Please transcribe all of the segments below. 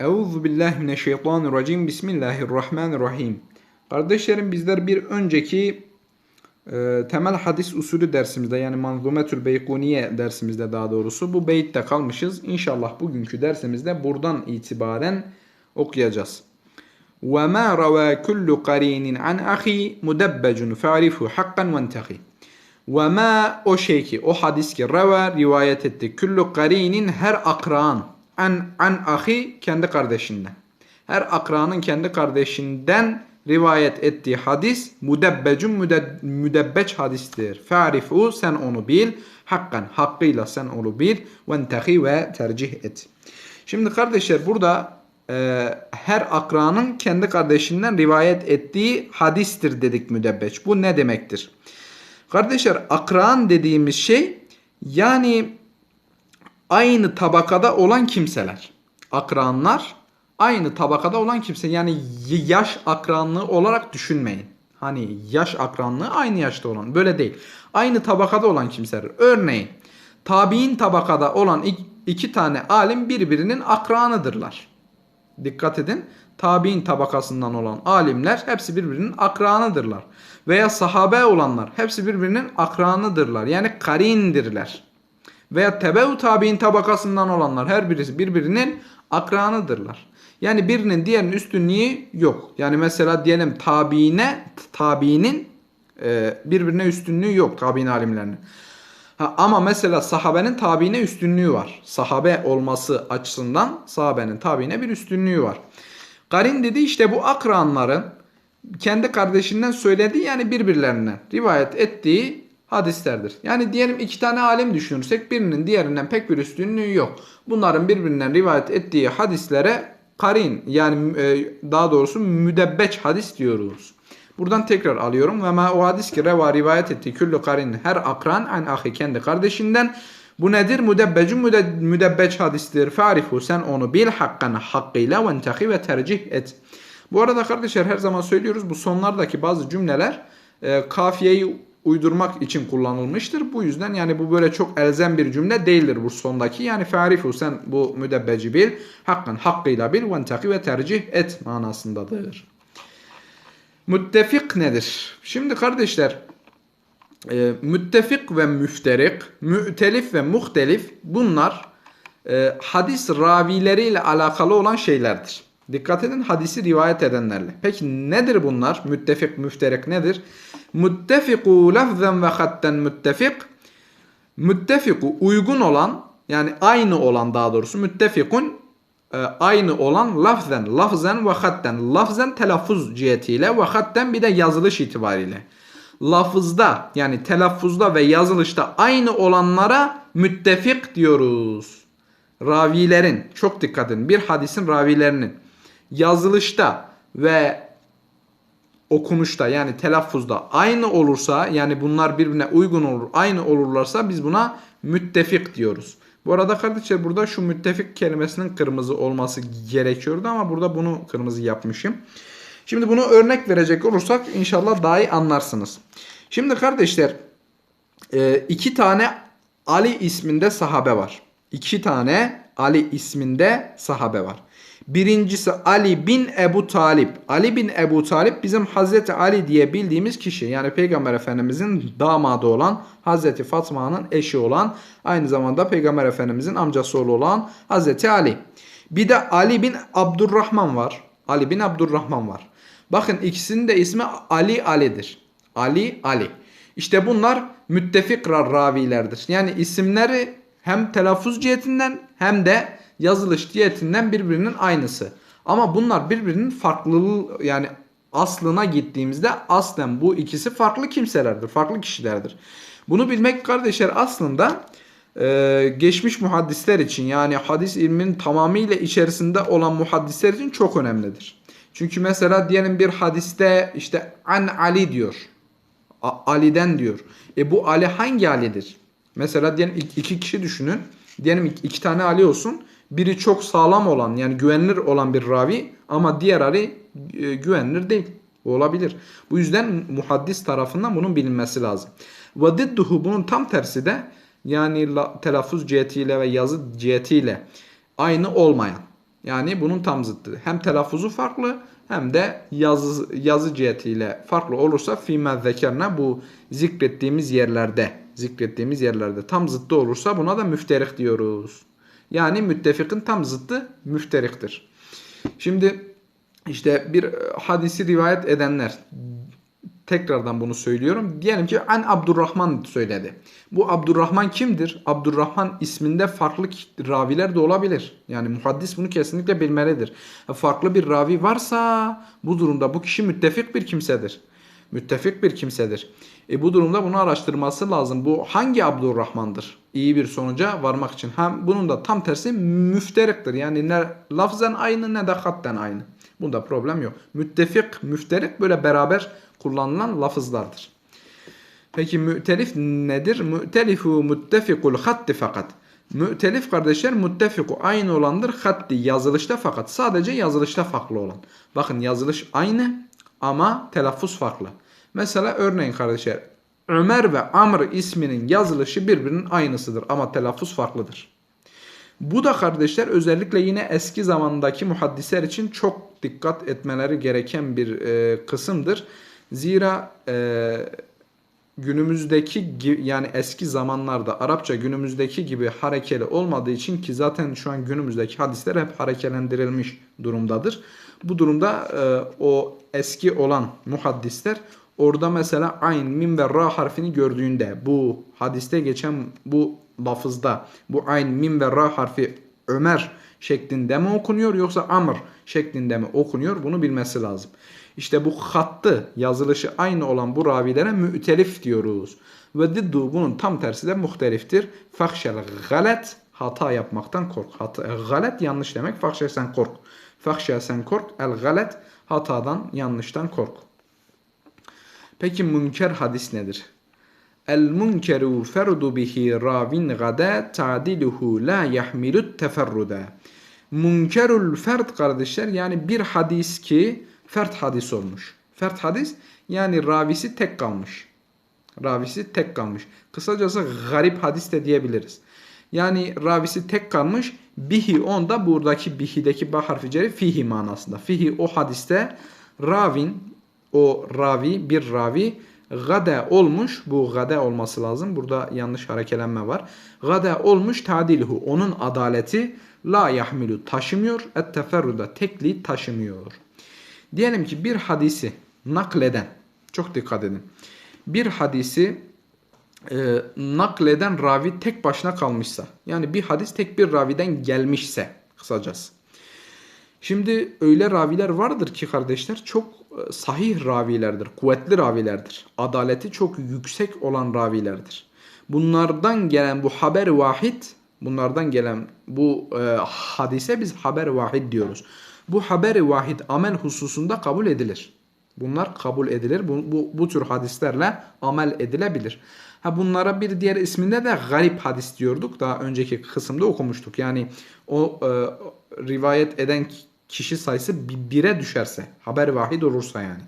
Euzu billahi mineşşeytanirracim. Bismillahirrahmanirrahim. Kardeşlerim bizler bir önceki e, temel hadis usulü dersimizde yani Manzumetül Beykuniye dersimizde daha doğrusu bu beyitte kalmışız. İnşallah bugünkü dersimizde buradan itibaren okuyacağız. Ve ma rava kullu qarinin an ahi mudabbacun fa'rifu hakkan vantahi. Ve ma o şey ki o hadis ki rava rivayet etti kullu qarinin her akran an, an ahi kendi kardeşinden. Her akranın kendi kardeşinden rivayet ettiği hadis mudebbecun müde, müdebbeç hadistir. Fa'rifu sen onu bil. Hakkan hakkıyla sen onu bil. Ventehi ve tercih et. Şimdi kardeşler burada e, her akranın kendi kardeşinden rivayet ettiği hadistir dedik müdebbeç. Bu ne demektir? Kardeşler akran dediğimiz şey yani aynı tabakada olan kimseler. Akranlar aynı tabakada olan kimse. Yani yaş akranlığı olarak düşünmeyin. Hani yaş akranlığı aynı yaşta olan. Böyle değil. Aynı tabakada olan kimseler. Örneğin tabi'in tabakada olan iki tane alim birbirinin akranıdırlar. Dikkat edin. Tabi'in tabakasından olan alimler hepsi birbirinin akranıdırlar. Veya sahabe olanlar hepsi birbirinin akranıdırlar. Yani karindirler. Veya tebeu tabi'in tabakasından olanlar her birisi birbirinin akranıdırlar. Yani birinin diğerinin üstünlüğü yok. Yani mesela diyelim tabiine, tabiinin e, birbirine üstünlüğü yok tabi'in alimlerinin. Ha, ama mesela sahabenin tabiine üstünlüğü var. Sahabe olması açısından sahabenin tabiine bir üstünlüğü var. Karin dedi işte bu akranların kendi kardeşinden söylediği yani birbirlerinden rivayet ettiği hadislerdir. Yani diyelim iki tane alim düşünürsek birinin diğerinden pek bir üstünlüğü yok. Bunların birbirinden rivayet ettiği hadislere karin yani e, daha doğrusu müdebbeç hadis diyoruz. Buradan tekrar alıyorum. Ve ma o hadis ki reva rivayet ettiği küllü karin her akran an ahi kendi kardeşinden. Bu nedir? Müdebbecun müde, müdebbeç hadistir. Fa'rifu sen onu bil hakkan hakkıyla ve entehi ve tercih et. Bu arada kardeşler her zaman söylüyoruz bu sonlardaki bazı cümleler e, kafiyeyi uydurmak için kullanılmıştır. Bu yüzden yani bu böyle çok elzem bir cümle değildir bu sondaki. Yani fa'rifu sen bu müdebbeci bil, hakkan hakkıyla bil ve entehi ve tercih et manasındadır. Müttefik nedir? Şimdi kardeşler e, müttefik ve müfterik, mü'telif ve muhtelif bunlar e, hadis ravileriyle alakalı olan şeylerdir. Dikkat edin hadisi rivayet edenlerle. Peki nedir bunlar? Müttefik, müfterik nedir? Müttefiku lafzen ve hatten müttefik. Müttefiku uygun olan yani aynı olan daha doğrusu müttefikun e, aynı olan lafzen, lafzen ve hatten. Lafzen telaffuz cihetiyle ve hatten bir de yazılış itibariyle. Lafızda yani telaffuzda ve yazılışta aynı olanlara müttefik diyoruz. Ravilerin çok dikkat edin bir hadisin ravilerinin yazılışta ve okunuşta yani telaffuzda aynı olursa yani bunlar birbirine uygun olur aynı olurlarsa biz buna müttefik diyoruz. Bu arada kardeşler burada şu müttefik kelimesinin kırmızı olması gerekiyordu ama burada bunu kırmızı yapmışım. Şimdi bunu örnek verecek olursak inşallah daha iyi anlarsınız. Şimdi kardeşler iki tane Ali isminde sahabe var. İki tane Ali isminde sahabe var. Birincisi Ali bin Ebu Talip. Ali bin Ebu Talip bizim Hazreti Ali diye bildiğimiz kişi. Yani Peygamber Efendimizin damadı olan Hazreti Fatma'nın eşi olan aynı zamanda Peygamber Efendimizin amcası oğlu olan Hazreti Ali. Bir de Ali bin Abdurrahman var. Ali bin Abdurrahman var. Bakın ikisinin de ismi Ali Ali'dir. Ali Ali. İşte bunlar müttefik ravilerdir. Yani isimleri hem telaffuz cihetinden hem de yazılış cihetinden birbirinin aynısı. Ama bunlar birbirinin farklılığı yani aslına gittiğimizde aslen bu ikisi farklı kimselerdir, farklı kişilerdir. Bunu bilmek kardeşler aslında e, geçmiş muhaddisler için yani hadis ilminin tamamıyla içerisinde olan muhaddisler için çok önemlidir. Çünkü mesela diyelim bir hadiste işte an Ali diyor. A Ali'den diyor. E bu Ali hangi Ali'dir? Mesela diyelim iki kişi düşünün. Diyelim iki tane Ali olsun. Biri çok sağlam olan yani güvenilir olan bir ravi ama diğer Ali e, güvenilir değil. Olabilir. Bu yüzden muhaddis tarafından bunun bilinmesi lazım. Ve didduhu bunun tam tersi de yani telaffuz cihetiyle ve yazı cihetiyle aynı olmayan. Yani bunun tam zıttı. Hem telaffuzu farklı hem de yazı, yazı cihetiyle farklı olursa fîmâ zekerna bu zikrettiğimiz yerlerde zikrettiğimiz yerlerde tam zıttı olursa buna da müfterik diyoruz. Yani müttefikin tam zıttı müfteriktir. Şimdi işte bir hadisi rivayet edenler tekrardan bunu söylüyorum. Diyelim ki an Abdurrahman söyledi. Bu Abdurrahman kimdir? Abdurrahman isminde farklı raviler de olabilir. Yani muhaddis bunu kesinlikle bilmelidir. Farklı bir ravi varsa bu durumda bu kişi müttefik bir kimsedir. Müttefik bir kimsedir. E bu durumda bunu araştırması lazım. Bu hangi Abdurrahman'dır? İyi bir sonuca varmak için. Hem bunun da tam tersi müfteriktir. Yani ne lafzen aynı ne de hatten aynı. Bunda problem yok. Müttefik, müfterik böyle beraber kullanılan lafızlardır. Peki mütelif nedir? Mütelifu muttefikul hatti fakat. Mütelif kardeşler muttefiku aynı olandır hatti yazılışta fakat sadece yazılışta farklı olan. Bakın yazılış aynı ama telaffuz farklı. Mesela örneğin kardeşler Ömer ve Amr isminin yazılışı birbirinin aynısıdır ama telaffuz farklıdır. Bu da kardeşler özellikle yine eski zamandaki muhaddisler için çok dikkat etmeleri gereken bir e, kısımdır. Zira e, günümüzdeki yani eski zamanlarda Arapça günümüzdeki gibi harekeli olmadığı için ki zaten şu an günümüzdeki hadisler hep harekelendirilmiş durumdadır. Bu durumda e, o eski olan muhaddisler orada mesela ayn, mim ve ra harfini gördüğünde bu hadiste geçen bu lafızda bu ayn, mim ve ra harfi Ömer şeklinde mi okunuyor yoksa Amr şeklinde mi okunuyor bunu bilmesi lazım. İşte bu hattı yazılışı aynı olan bu ravilere mü'telif diyoruz. Ve diddu bunun tam tersi de muhteliftir. Fahşel galet hata yapmaktan kork. Hata, galet yanlış demek. Fahşel sen kork. Fahşel sen kork. El galet hatadan yanlıştan kork. Peki münker hadis nedir? El münkeru ferdu bihi ravin gada ta'diluhu la yahmilut teferruda. Münkerul fert kardeşler yani bir hadis ki fert hadis olmuş. Fert hadis yani ravisi tek kalmış. Ravisi tek kalmış. Kısacası garip hadis de diyebiliriz. Yani ravisi tek kalmış. Bihi onda buradaki bihideki ba harfi ceri fihi manasında. Fihi o hadiste ravin o ravi bir ravi gade olmuş. Bu gade olması lazım. Burada yanlış harekelenme var. Gade olmuş tadilhu. Onun adaleti la yahmilu taşımıyor. Et teferruda tekliği taşımıyor. Diyelim ki bir hadisi nakleden, çok dikkat edin. Bir hadisi e, nakleden ravi tek başına kalmışsa, yani bir hadis tek bir raviden gelmişse kısacası. Şimdi öyle raviler vardır ki kardeşler çok sahih ravilerdir, kuvvetli ravilerdir. Adaleti çok yüksek olan ravilerdir. Bunlardan gelen bu haber vahid, bunlardan gelen bu e, hadise biz haber vahid diyoruz bu haberi vahid amel hususunda kabul edilir. Bunlar kabul edilir. Bu, bu, bu tür hadislerle amel edilebilir. Ha bunlara bir diğer isminde de garip hadis diyorduk. Daha önceki kısımda okumuştuk. Yani o e, rivayet eden kişi sayısı bire düşerse, haber vahid olursa yani.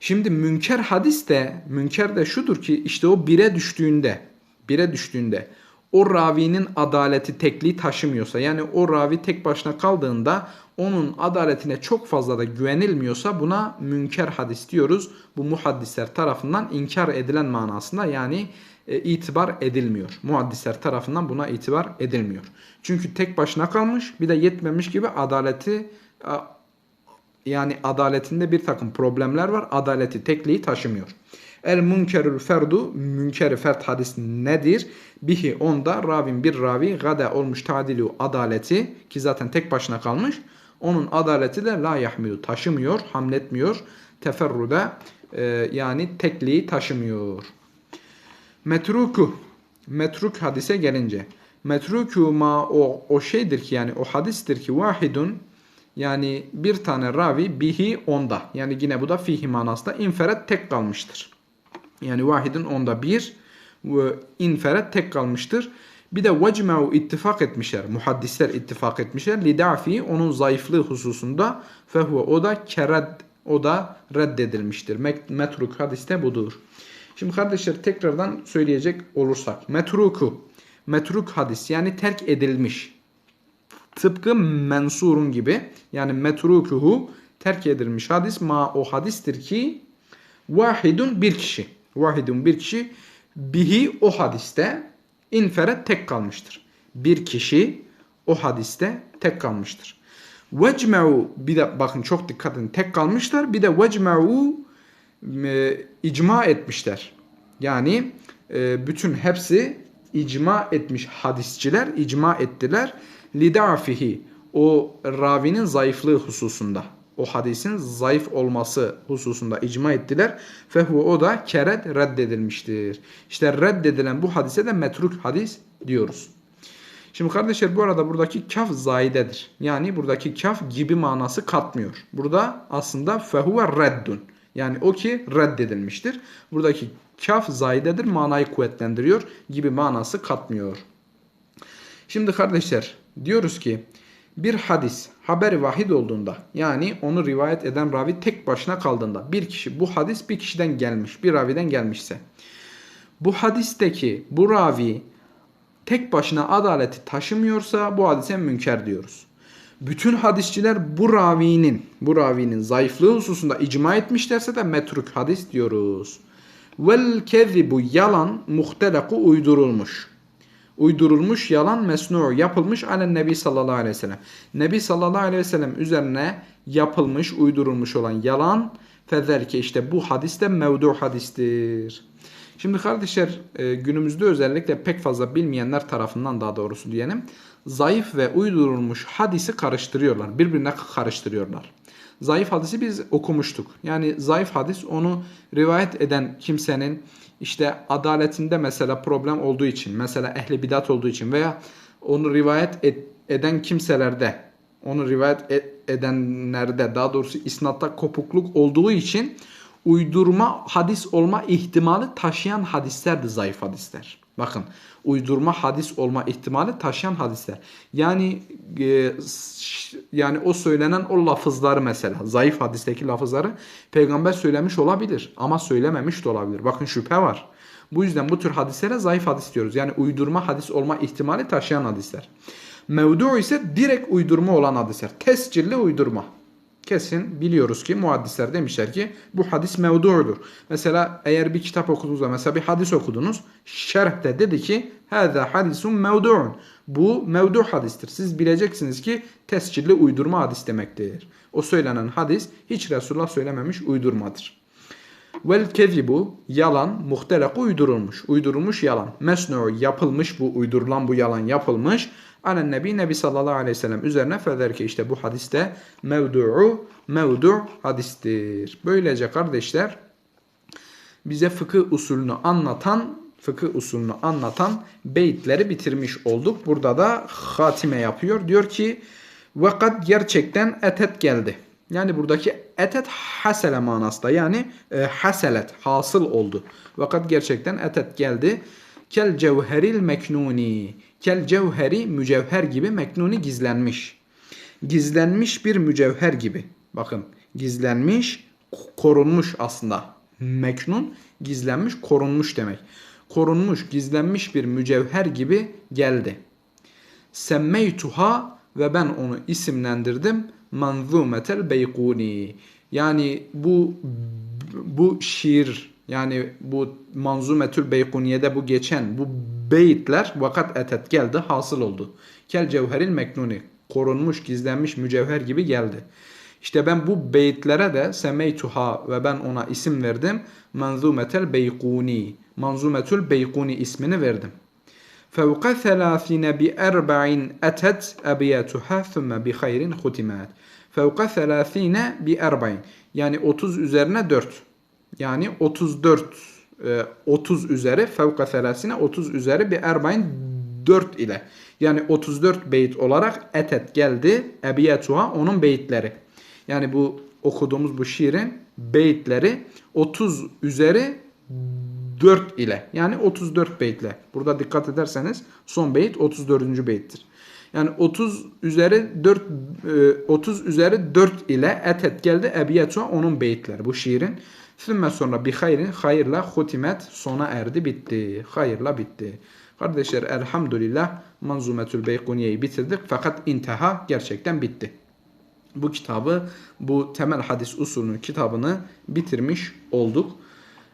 Şimdi münker hadis de, münker de şudur ki işte o bire düştüğünde, bire düştüğünde o ravinin adaleti tekliği taşımıyorsa yani o ravi tek başına kaldığında onun adaletine çok fazla da güvenilmiyorsa buna münker hadis diyoruz. Bu muhaddisler tarafından inkar edilen manasında yani e, itibar edilmiyor. Muhaddisler tarafından buna itibar edilmiyor. Çünkü tek başına kalmış bir de yetmemiş gibi adaleti yani adaletinde bir takım problemler var. Adaleti tekliği taşımıyor. El münkerül ferdu münkeri fert hadis nedir? Bihi onda ravin bir ravi gada olmuş tadilu adaleti ki zaten tek başına kalmış. Onun adaleti de la yahmilu taşımıyor, hamletmiyor. Teferruda e, yani tekliği taşımıyor. Metruku metruk hadise gelince metruku ma o, o şeydir ki yani o hadistir ki vahidun yani bir tane ravi bihi onda yani yine bu da fihi manasında inferet tek kalmıştır. Yani vahidin onda bir inferet tek kalmıştır. Bir de vecme'u ittifak etmişler. Muhaddisler ittifak etmişler. Lidafi onun zayıflığı hususunda fehuve o da kerad o da reddedilmiştir. Metruk hadiste budur. Şimdi kardeşler tekrardan söyleyecek olursak. Metruku. Metruk hadis yani terk edilmiş. tıpkı mensurun gibi yani metrukuhu terk edilmiş hadis ma o hadistir ki vahidun bir kişi. Vahidun bir kişi bihi o hadiste inferet tek kalmıştır. Bir kişi o hadiste tek kalmıştır. Vecme'u bir de bakın çok dikkat edin tek kalmışlar. Bir de vecme'u e, icma etmişler. Yani e, bütün hepsi icma etmiş hadisçiler icma ettiler. Lidafihi o ravinin zayıflığı hususunda. O hadisin zayıf olması hususunda icma ettiler. Fehu o da keret reddedilmiştir. İşte reddedilen bu hadise de metruk hadis diyoruz. Şimdi kardeşler bu arada buradaki kaf zaidedir. Yani buradaki kaf gibi manası katmıyor. Burada aslında fehuve reddun. Yani o ki reddedilmiştir. Buradaki kaf zaidedir manayı kuvvetlendiriyor gibi manası katmıyor. Şimdi kardeşler diyoruz ki bir hadis haber vahid olduğunda yani onu rivayet eden ravi tek başına kaldığında bir kişi bu hadis bir kişiden gelmiş bir raviden gelmişse bu hadisteki bu ravi tek başına adaleti taşımıyorsa bu hadise münker diyoruz. Bütün hadisçiler bu ravinin, bu ravinin zayıflığı hususunda icma etmişlerse de metruk hadis diyoruz. Vel kezibu yalan muhtelaku uydurulmuş. Uydurulmuş yalan mesnu yapılmış alen nebi sallallahu aleyhi ve sellem. Nebi sallallahu aleyhi ve sellem üzerine yapılmış, uydurulmuş olan yalan fezerke işte bu hadis de mevdu hadistir. Şimdi kardeşler e, günümüzde özellikle pek fazla bilmeyenler tarafından daha doğrusu diyelim zayıf ve uydurulmuş hadisi karıştırıyorlar. Birbirine karıştırıyorlar. Zayıf hadisi biz okumuştuk. Yani zayıf hadis onu rivayet eden kimsenin işte adaletinde mesela problem olduğu için, mesela ehli bidat olduğu için veya onu rivayet et, eden kimselerde, onu rivayet et, edenlerde daha doğrusu isnatta kopukluk olduğu için uydurma hadis olma ihtimali taşıyan hadislerdi zayıf hadisler. Bakın uydurma hadis olma ihtimali taşıyan hadisler. Yani e, yani o söylenen o lafızları mesela zayıf hadisteki lafızları peygamber söylemiş olabilir ama söylememiş de olabilir. Bakın şüphe var. Bu yüzden bu tür hadislere zayıf hadis diyoruz. Yani uydurma hadis olma ihtimali taşıyan hadisler. Mevdu ise direkt uydurma olan hadisler. Tescilli uydurma kesin biliyoruz ki muhaddisler demişler ki bu hadis mevdu'dur. Mesela eğer bir kitap okuduğunuzda mesela bir hadis okudunuz. Şerhte dedi ki hâzâ hadisun mevdu'un. Bu mevdu hadistir. Siz bileceksiniz ki tescilli uydurma hadis demektir. O söylenen hadis hiç Resulullah söylememiş uydurmadır. Vel kezibu yalan muhtelak uydurulmuş. Uydurulmuş yalan. Mesnu yapılmış bu uydurulan bu yalan yapılmış anen nebi nebi sallallahu aleyhi ve sellem üzerine feder ki işte bu hadiste mevdu'u mevdu hadistir. Böylece kardeşler bize fıkıh usulünü anlatan fıkıh usulünü anlatan beyitleri bitirmiş olduk. Burada da hatime yapıyor. Diyor ki vakat gerçekten etet geldi. Yani buradaki etet hasele manasında yani e, haselet hasıl oldu. Vakat gerçekten etet geldi. Kel cevheril meknuni. Kel cevheri mücevher gibi meknuni gizlenmiş. Gizlenmiş bir mücevher gibi. Bakın gizlenmiş, korunmuş aslında. Meknun gizlenmiş, korunmuş demek. Korunmuş, gizlenmiş bir mücevher gibi geldi. Semmeytuha ve ben onu isimlendirdim. Manzumetel Beykuni. Yani bu bu şiir yani bu Manzumetül Beykuniye'de bu geçen bu beyitler vakat etet geldi hasıl oldu. Kel cevheril meknuni korunmuş gizlenmiş mücevher gibi geldi. İşte ben bu beyitlere de semeytuha ve ben ona isim verdim. Manzumetel Beykuni. Manzumetül Beykuni ismini verdim. Fevka selâfine bi erba'in etet ebiyatuha thumme bi hayrin hutimat. Fevka selâfine bi erba'in. Yani 30 üzerine 4. Yani 34 30 e, üzeri fevka selasine 30 üzeri bir erbain 4 ile. Yani 34 beyit olarak etet geldi. Ebiyetuha onun beyitleri. Yani bu okuduğumuz bu şiirin beyitleri 30 üzeri 4 ile. Yani 34 beytle. Burada dikkat ederseniz son beyit 34. beyittir. Yani 30 üzeri 4 30 e, üzeri 4 ile etet geldi ebiyetuha onun beyitleri bu şiirin. Sümme sonra bir hayrin hayırla hutimet sona erdi bitti. Hayırla bitti. Kardeşler elhamdülillah Manzumetül Beykuniye'yi bitirdik fakat intiha gerçekten bitti. Bu kitabı, bu temel hadis usulünün kitabını bitirmiş olduk.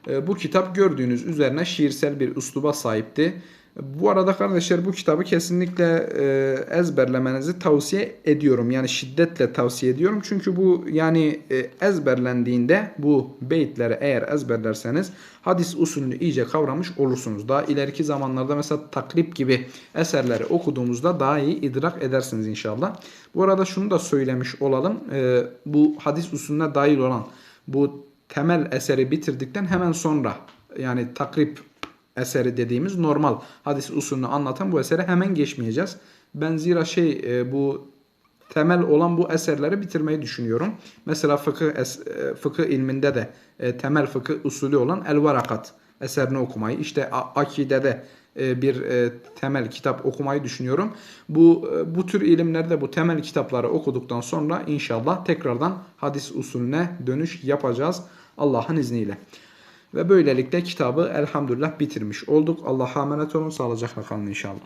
E, Bu kitap gördüğünüz üzerine şiirsel bir üsluba sahipti. Bu arada kardeşler bu kitabı kesinlikle e, ezberlemenizi tavsiye ediyorum. Yani şiddetle tavsiye ediyorum. Çünkü bu yani e, ezberlendiğinde bu beyitleri eğer ezberlerseniz hadis usulünü iyice kavramış olursunuz. Daha ileriki zamanlarda mesela takrip gibi eserleri okuduğumuzda daha iyi idrak edersiniz inşallah. Bu arada şunu da söylemiş olalım. E, bu hadis usulüne dahil olan bu temel eseri bitirdikten hemen sonra yani takrip eseri dediğimiz normal hadis usulünü anlatan bu esere hemen geçmeyeceğiz. Ben zira şey e, bu temel olan bu eserleri bitirmeyi düşünüyorum. Mesela fıkıh, es- e, fıkıh ilminde de e, temel fıkıh usulü olan El Varakat eserini okumayı, işte Akide'de e, bir e, temel kitap okumayı düşünüyorum. Bu e, bu tür ilimlerde bu temel kitapları okuduktan sonra inşallah tekrardan hadis usulüne dönüş yapacağız Allah'ın izniyle. Ve böylelikle kitabı elhamdülillah bitirmiş olduk. Allah'a emanet olun. Sağlıcakla kalın inşallah.